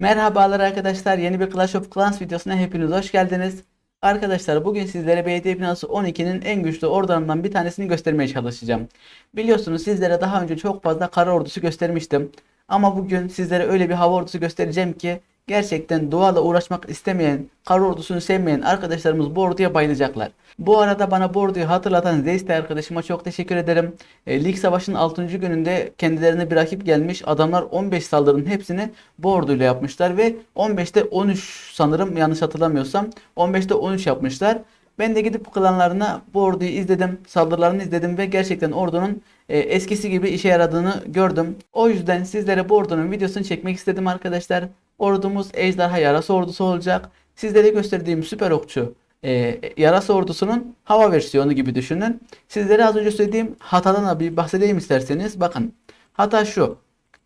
Merhabalar arkadaşlar. Yeni bir Clash of Clans videosuna hepiniz hoş geldiniz. Arkadaşlar bugün sizlere belediye binası 12'nin en güçlü ordularından bir tanesini göstermeye çalışacağım. Biliyorsunuz sizlere daha önce çok fazla kara ordusu göstermiştim. Ama bugün sizlere öyle bir hava ordusu göstereceğim ki gerçekten doğayla uğraşmak istemeyen, kara ordusunu sevmeyen arkadaşlarımız bu orduya bayılacaklar. Bu arada bana bu orduyu hatırlatan Zeyste arkadaşıma çok teşekkür ederim. E, Lig Savaşı'nın 6. gününde kendilerine bir rakip gelmiş. Adamlar 15 saldırının hepsini bu orduyla yapmışlar ve 15'te 13 sanırım yanlış hatırlamıyorsam 15'te 13 yapmışlar. Ben de gidip klanlarına bu orduyu izledim, saldırılarını izledim ve gerçekten ordunun e, eskisi gibi işe yaradığını gördüm. O yüzden sizlere bu ordunun videosunu çekmek istedim arkadaşlar. Ordumuz ejderha yarası ordusu olacak. Sizlere gösterdiğim süper okçu e, yarasa ordusunun hava versiyonu gibi düşünün. Sizlere az önce söylediğim hatadan da bir bahsedeyim isterseniz. Bakın hata şu.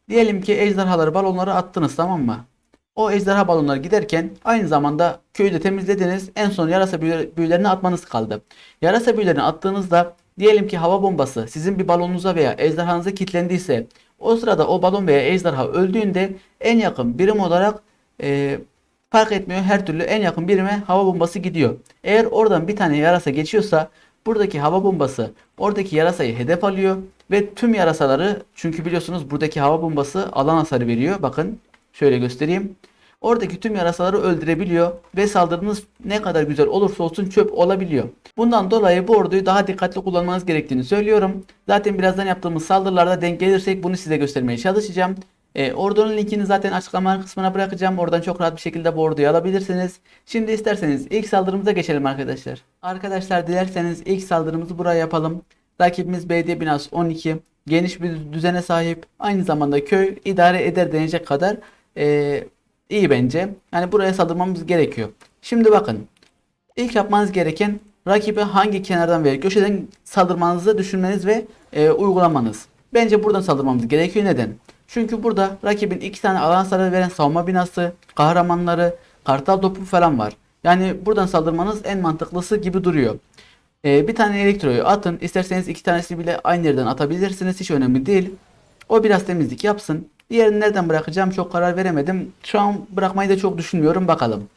Diyelim ki ejderhaları balonları attınız tamam mı? O ejderha balonları giderken aynı zamanda köyü de temizlediniz. En son yarasa büyü- büyülerini atmanız kaldı. Yarasa büyülerini attığınızda diyelim ki hava bombası sizin bir balonunuza veya ejderhanıza kilitlendiyse o sırada o balon veya ejderha öldüğünde en yakın birim olarak e, fark etmiyor her türlü en yakın birime hava bombası gidiyor. Eğer oradan bir tane yarasa geçiyorsa buradaki hava bombası oradaki yarasayı hedef alıyor ve tüm yarasaları çünkü biliyorsunuz buradaki hava bombası alan hasarı veriyor. Bakın şöyle göstereyim. Oradaki tüm yarasaları öldürebiliyor ve saldırınız ne kadar güzel olursa olsun çöp olabiliyor. Bundan dolayı bu orduyu daha dikkatli kullanmanız gerektiğini söylüyorum. Zaten birazdan yaptığımız saldırılarda denk gelirsek bunu size göstermeye çalışacağım. E, ordunun linkini zaten açıklama kısmına bırakacağım. Oradan çok rahat bir şekilde bu orduyu alabilirsiniz. Şimdi isterseniz ilk saldırımıza geçelim arkadaşlar. Arkadaşlar dilerseniz ilk saldırımızı buraya yapalım. Rakibimiz belediye binası 12. Geniş bir düzene sahip. Aynı zamanda köy idare eder denecek kadar e, iyi bence. Yani buraya saldırmamız gerekiyor. Şimdi bakın. İlk yapmanız gereken rakibe hangi kenardan veya köşeden saldırmanızı düşünmeniz ve e, uygulamanız. Bence buradan saldırmamız gerekiyor. Neden? Çünkü burada rakibin iki tane alan hasarı veren savunma binası, kahramanları, kartal topu falan var. Yani buradan saldırmanız en mantıklısı gibi duruyor. E, bir tane elektroyu atın. İsterseniz iki tanesini bile aynı yerden atabilirsiniz. Hiç önemli değil. O biraz temizlik yapsın. Diğerini nereden bırakacağım çok karar veremedim. Şu an bırakmayı da çok düşünmüyorum. Bakalım.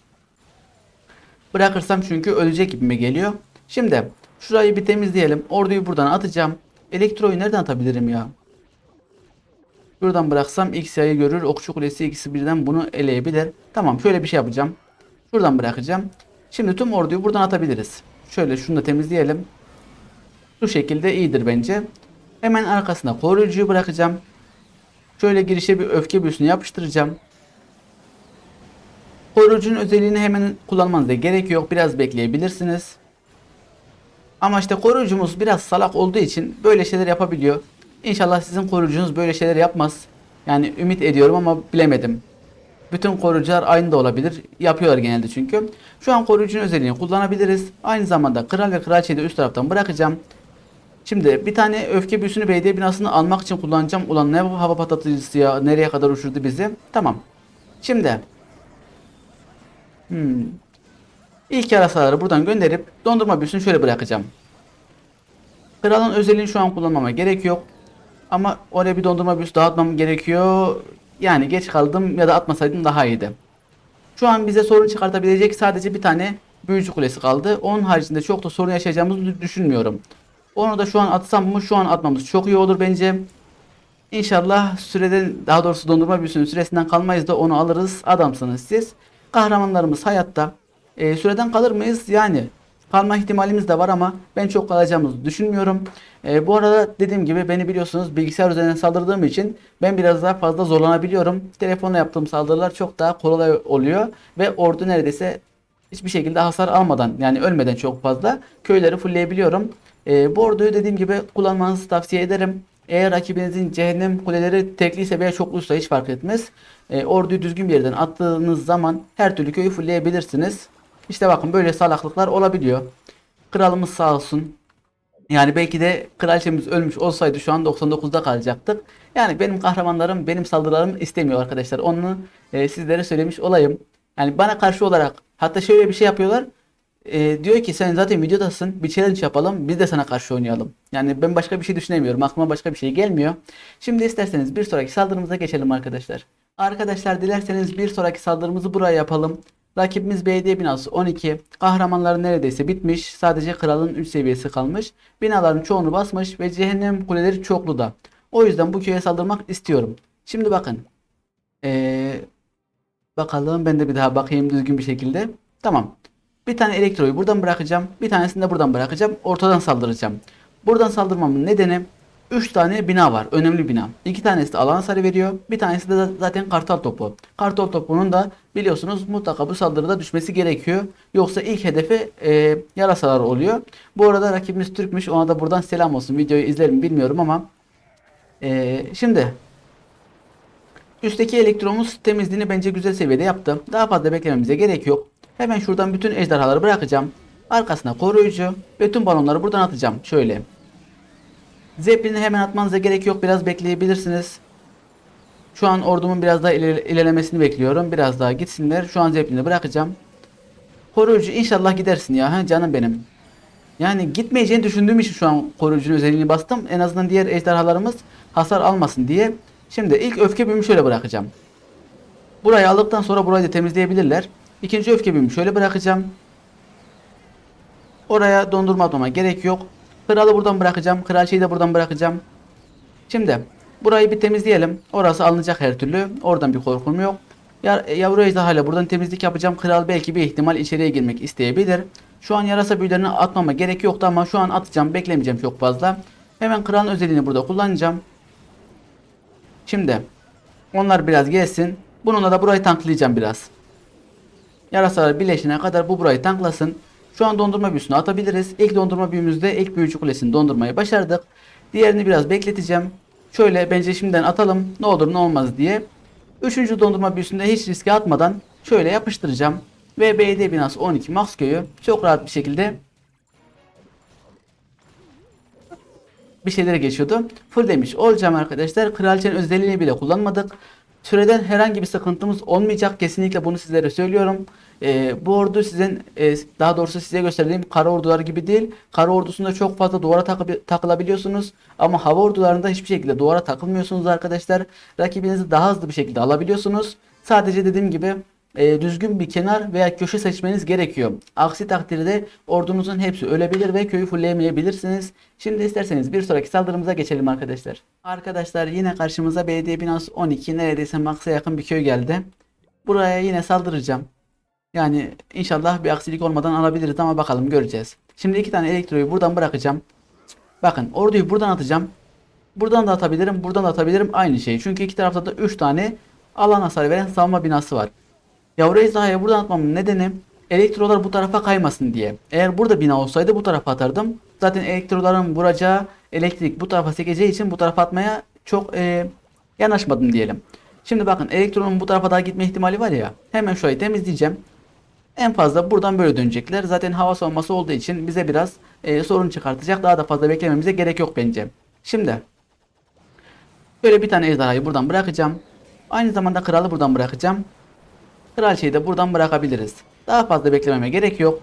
Bırakırsam çünkü ölecek gibime geliyor. Şimdi şurayı bir temizleyelim. Orduyu buradan atacağım. Elektroyu nereden atabilirim ya? Buradan bıraksam X yayı görür. Okçu kulesi ikisi birden bunu eleyebilir. Tamam şöyle bir şey yapacağım. Şuradan bırakacağım. Şimdi tüm orduyu buradan atabiliriz. Şöyle şunu da temizleyelim. Şu şekilde iyidir bence. Hemen arkasına koruyucuyu bırakacağım. Şöyle girişe bir öfke büyüsünü yapıştıracağım. Koruyucunun özelliğini hemen kullanmanıza gerek yok. Biraz bekleyebilirsiniz. Ama işte koruyucumuz biraz salak olduğu için böyle şeyler yapabiliyor. İnşallah sizin koruyucunuz böyle şeyler yapmaz. Yani ümit ediyorum ama bilemedim. Bütün koruyucular aynı da olabilir. Yapıyorlar genelde çünkü. Şu an koruyucunun özelliğini kullanabiliriz. Aynı zamanda kral ve kraliçeyi de üst taraftan bırakacağım. Şimdi bir tane öfke büyüsünü belediye binasını almak için kullanacağım. Ulan ne bu hava patlatıcısı ya. Nereye kadar uçurdu bizi. Tamam. Şimdi. Hmm. İlk yarasaları buradan gönderip dondurma büyüsünü şöyle bırakacağım. Kralın özelliğini şu an kullanmama gerek yok. Ama oraya bir dondurma büyüsü dağıtmam gerekiyor. Yani geç kaldım ya da atmasaydım daha iyiydi. Şu an bize sorun çıkartabilecek sadece bir tane büyücü kulesi kaldı. Onun haricinde çok da sorun yaşayacağımızı düşünmüyorum. Onu da şu an atsam mı? Şu an atmamız çok iyi olur bence. İnşallah süreden daha doğrusu dondurma büyüsünün süresinden kalmayız da onu alırız. Adamsınız siz. Kahramanlarımız hayatta. E, süreden kalır mıyız? Yani kalma ihtimalimiz de var ama ben çok kalacağımızı düşünmüyorum. E, bu arada dediğim gibi beni biliyorsunuz bilgisayar üzerinden saldırdığım için ben biraz daha fazla zorlanabiliyorum. Telefonla yaptığım saldırılar çok daha kolay oluyor ve ordu neredeyse hiçbir şekilde hasar almadan yani ölmeden çok fazla köyleri fullleyebiliyorum. E, bu orduyu dediğim gibi kullanmanızı tavsiye ederim. Eğer rakibinizin cehennem kuleleri tekliyse veya çokluysa hiç fark etmez. E, orduyu düzgün bir yerden attığınız zaman her türlü köyü fullleyebilirsiniz. İşte bakın böyle salaklıklar olabiliyor. Kralımız sağ olsun. Yani belki de kraliçemiz ölmüş olsaydı şu an 99'da kalacaktık. Yani benim kahramanlarım benim saldırılarımı istemiyor arkadaşlar. Onu e, sizlere söylemiş olayım. Yani bana karşı olarak hatta şöyle bir şey yapıyorlar. E, diyor ki sen zaten videodasın bir challenge yapalım biz de sana karşı oynayalım. Yani ben başka bir şey düşünemiyorum aklıma başka bir şey gelmiyor. Şimdi isterseniz bir sonraki saldırımıza geçelim arkadaşlar. Arkadaşlar dilerseniz bir sonraki saldırımızı buraya yapalım. Rakibimiz belediye binası 12. Kahramanları neredeyse bitmiş. Sadece kralın 3 seviyesi kalmış. Binaların çoğunu basmış ve cehennem kuleleri çoklu da. O yüzden bu köye saldırmak istiyorum. Şimdi bakın. Ee, bakalım ben de bir daha bakayım düzgün bir şekilde. Tamam. Bir tane elektroyu buradan bırakacağım. Bir tanesini de buradan bırakacağım. Ortadan saldıracağım. Buradan saldırmamın nedeni 3 tane bina var. Önemli bina. 2 tanesi de alan hasarı veriyor. Bir tanesi de zaten kartal topu. Kartal topunun da biliyorsunuz mutlaka bu saldırıda düşmesi gerekiyor. Yoksa ilk hedefi e, yarasalar oluyor. Bu arada rakibimiz Türkmüş. Ona da buradan selam olsun. Videoyu izlerim bilmiyorum ama e, şimdi üstteki elektronumuz temizliğini bence güzel seviyede yaptı. Daha fazla beklememize gerek yok. Hemen şuradan bütün ejderhaları bırakacağım. Arkasına koruyucu ve tüm balonları buradan atacağım. Şöyle. Zeppelin'i hemen atmanıza gerek yok. Biraz bekleyebilirsiniz. Şu an ordumun biraz daha ileri- ilerlemesini bekliyorum. Biraz daha gitsinler. Şu an Zeppelin'i bırakacağım. Koruyucu inşallah gidersin ya. Ha, canım benim. Yani gitmeyeceğini düşündüğüm için şu an koruyucunun özelliğini bastım. En azından diğer ejderhalarımız hasar almasın diye. Şimdi ilk öfke büyümü şöyle bırakacağım. Burayı aldıktan sonra burayı da temizleyebilirler. İkinci öfke büyümü şöyle bırakacağım. Oraya dondurma atmama gerek yok. Kralı buradan bırakacağım. Kraliçeyi de buradan bırakacağım. Şimdi burayı bir temizleyelim. Orası alınacak her türlü. Oradan bir korkum yok. Ya, yavru ejderhayla buradan temizlik yapacağım. Kral belki bir ihtimal içeriye girmek isteyebilir. Şu an yarasa büyülerini atmama gerek yoktu ama şu an atacağım. Beklemeyeceğim çok fazla. Hemen kralın özelliğini burada kullanacağım. Şimdi onlar biraz gelsin. Bununla da burayı tanklayacağım biraz. Yarasalar birleşene kadar bu burayı tanklasın. Şu an dondurma büyüsünü atabiliriz. İlk dondurma büyümüzde ilk büyücü kulesini dondurmayı başardık. Diğerini biraz bekleteceğim. Şöyle bence şimdiden atalım. Ne olur ne olmaz diye. Üçüncü dondurma büyüsünde hiç riske atmadan şöyle yapıştıracağım. Ve belediye binası 12 Max köyü çok rahat bir şekilde bir şeylere geçiyordu. Full demiş olacağım arkadaşlar. Kraliçenin özelliğini bile kullanmadık. Süreden herhangi bir sıkıntımız olmayacak. Kesinlikle bunu sizlere söylüyorum. Ee, bu ordu sizin e, daha doğrusu size gösterdiğim kara ordular gibi değil. Kara ordusunda çok fazla duvara takı- takılabiliyorsunuz. Ama hava ordularında hiçbir şekilde duvara takılmıyorsunuz arkadaşlar. Rakibinizi daha hızlı bir şekilde alabiliyorsunuz. Sadece dediğim gibi e, düzgün bir kenar veya köşe seçmeniz gerekiyor. Aksi takdirde ordunuzun hepsi ölebilir ve köyü fullleyemeyebilirsiniz. Şimdi isterseniz bir sonraki saldırımıza geçelim arkadaşlar. Arkadaşlar yine karşımıza belediye binası 12 neredeyse Max'a yakın bir köy geldi. Buraya yine saldıracağım. Yani inşallah bir aksilik olmadan alabiliriz ama bakalım göreceğiz. Şimdi iki tane elektroyu buradan bırakacağım. Bakın orduyu buradan atacağım. Buradan da atabilirim, buradan da atabilirim aynı şey. Çünkü iki tarafta da 3 tane alan hasarı veren savunma binası var. Yavru ejderhayı buradan atmamın nedeni elektrolar bu tarafa kaymasın diye. Eğer burada bina olsaydı bu tarafa atardım. Zaten elektroların vuracağı elektrik bu tarafa sekeceği için bu tarafa atmaya çok e, yanaşmadım diyelim. Şimdi bakın elektronun bu tarafa daha gitme ihtimali var ya. Hemen şurayı temizleyeceğim. En fazla buradan böyle dönecekler. Zaten hava savunması olduğu için bize biraz e, sorun çıkartacak. Daha da fazla beklememize gerek yok bence. Şimdi böyle bir tane ejderhayı buradan bırakacağım. Aynı zamanda kralı buradan bırakacağım. Kraliçeyi de buradan bırakabiliriz. Daha fazla beklememe gerek yok.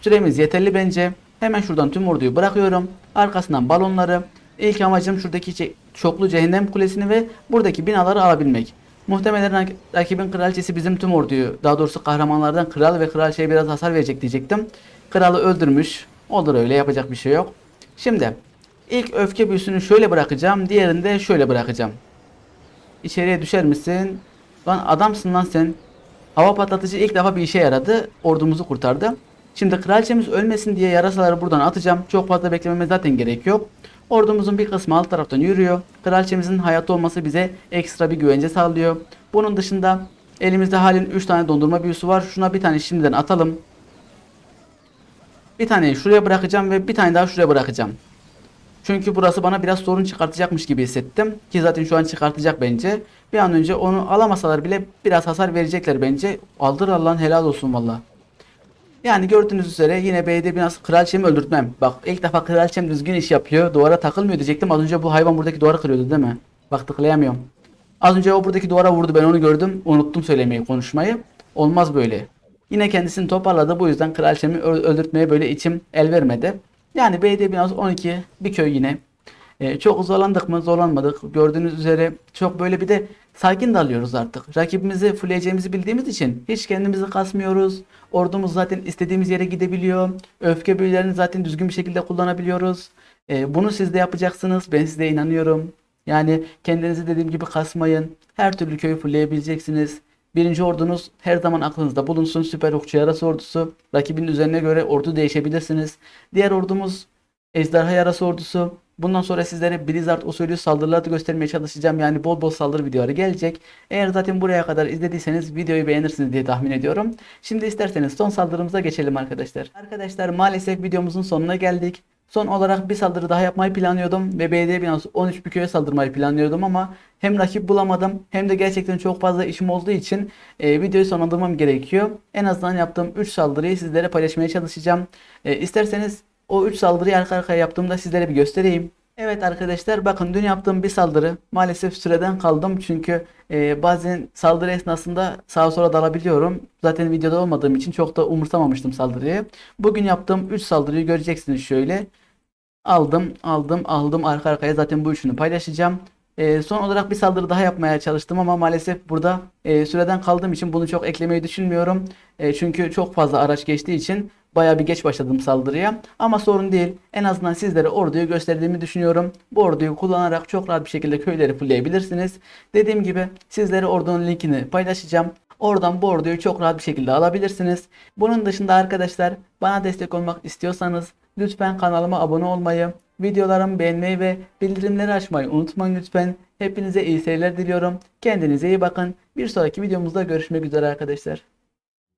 Süremiz yeterli bence. Hemen şuradan tüm orduyu bırakıyorum. Arkasından balonları. İlk amacım şuradaki çe- çoklu cehennem kulesini ve buradaki binaları alabilmek. Muhtemelen rak- rakibin kraliçesi bizim tüm orduyu, daha doğrusu kahramanlardan kral ve kraliçeye biraz hasar verecek diyecektim. Kralı öldürmüş. Olur öyle yapacak bir şey yok. Şimdi ilk öfke büyüsünü şöyle bırakacağım. Diğerini de şöyle bırakacağım. İçeriye düşer misin? Lan adamsın lan sen. Hava patlatıcı ilk defa bir işe yaradı. Ordumuzu kurtardı. Şimdi kraliçemiz ölmesin diye yarasaları buradan atacağım. Çok fazla beklememe zaten gerek yok. Ordumuzun bir kısmı alt taraftan yürüyor. Kraliçemizin hayatta olması bize ekstra bir güvence sağlıyor. Bunun dışında elimizde halen 3 tane dondurma büyüsü var. Şuna bir tane şimdiden atalım. Bir tane şuraya bırakacağım ve bir tane daha şuraya bırakacağım. Çünkü burası bana biraz sorun çıkartacakmış gibi hissettim. Ki zaten şu an çıkartacak bence. Bir an önce onu alamasalar bile biraz hasar verecekler bence. Aldır Allah'ın helal olsun valla. Yani gördüğünüz üzere yine belediye binası kraliçemi öldürtmem. Bak ilk defa kraliçem düzgün iş yapıyor. Duvara takılmıyor diyecektim. Az önce bu hayvan buradaki duvara kırıyordu değil mi? Bak tıklayamıyorum. Az önce o buradaki duvara vurdu ben onu gördüm. Unuttum söylemeyi konuşmayı. Olmaz böyle. Yine kendisini toparladı. Bu yüzden kraliçemi öldürtmeye böyle içim el vermedi. Yani belediye binası 12 bir köy yine. Ee, çok zorlandık mı? Zorlanmadık. Gördüğünüz üzere çok böyle bir de sakin dalıyoruz artık. Rakibimizi fullleyeceğimizi bildiğimiz için hiç kendimizi kasmıyoruz. Ordumuz zaten istediğimiz yere gidebiliyor. Öfke büyülerini zaten düzgün bir şekilde kullanabiliyoruz. Ee, bunu siz de yapacaksınız. Ben size inanıyorum. Yani kendinizi dediğim gibi kasmayın. Her türlü köyü fullleyebileceksiniz. Birinci ordunuz her zaman aklınızda bulunsun. Süper okçu yarası ordusu. Rakibin üzerine göre ordu değişebilirsiniz. Diğer ordumuz ejderha yarası ordusu. Bundan sonra sizlere Blizzard usulü saldırıları göstermeye çalışacağım. Yani bol bol saldırı videoları gelecek. Eğer zaten buraya kadar izlediyseniz videoyu beğenirsiniz diye tahmin ediyorum. Şimdi isterseniz son saldırımıza geçelim arkadaşlar. Arkadaşlar maalesef videomuzun sonuna geldik. Son olarak bir saldırı daha yapmayı planlıyordum ve BD binası 13 bir köye saldırmayı planlıyordum ama hem rakip bulamadım hem de gerçekten çok fazla işim olduğu için e, videoyu sonlandırmam gerekiyor. En azından yaptığım 3 saldırıyı sizlere paylaşmaya çalışacağım. E, isterseniz o 3 saldırıyı arka arkaya yaptığımda sizlere bir göstereyim. Evet arkadaşlar bakın dün yaptığım bir saldırı maalesef süreden kaldım çünkü e, bazen saldırı esnasında sağa sola dalabiliyorum. Zaten videoda olmadığım için çok da umursamamıştım saldırıyı. Bugün yaptığım 3 saldırıyı göreceksiniz şöyle. Aldım, aldım, aldım arka arkaya zaten bu üçünü paylaşacağım. Ee, son olarak bir saldırı daha yapmaya çalıştım ama maalesef burada e, süreden kaldığım için bunu çok eklemeyi düşünmüyorum. E, çünkü çok fazla araç geçtiği için bayağı bir geç başladım saldırıya. Ama sorun değil. En azından sizlere orduyu gösterdiğimi düşünüyorum. Bu orduyu kullanarak çok rahat bir şekilde köyleri fullleyebilirsiniz. Dediğim gibi sizlere ordunun linkini paylaşacağım. Oradan bu orduyu çok rahat bir şekilde alabilirsiniz. Bunun dışında arkadaşlar bana destek olmak istiyorsanız lütfen kanalıma abone olmayı, videolarımı beğenmeyi ve bildirimleri açmayı unutmayın lütfen. Hepinize iyi seyirler diliyorum. Kendinize iyi bakın. Bir sonraki videomuzda görüşmek üzere arkadaşlar.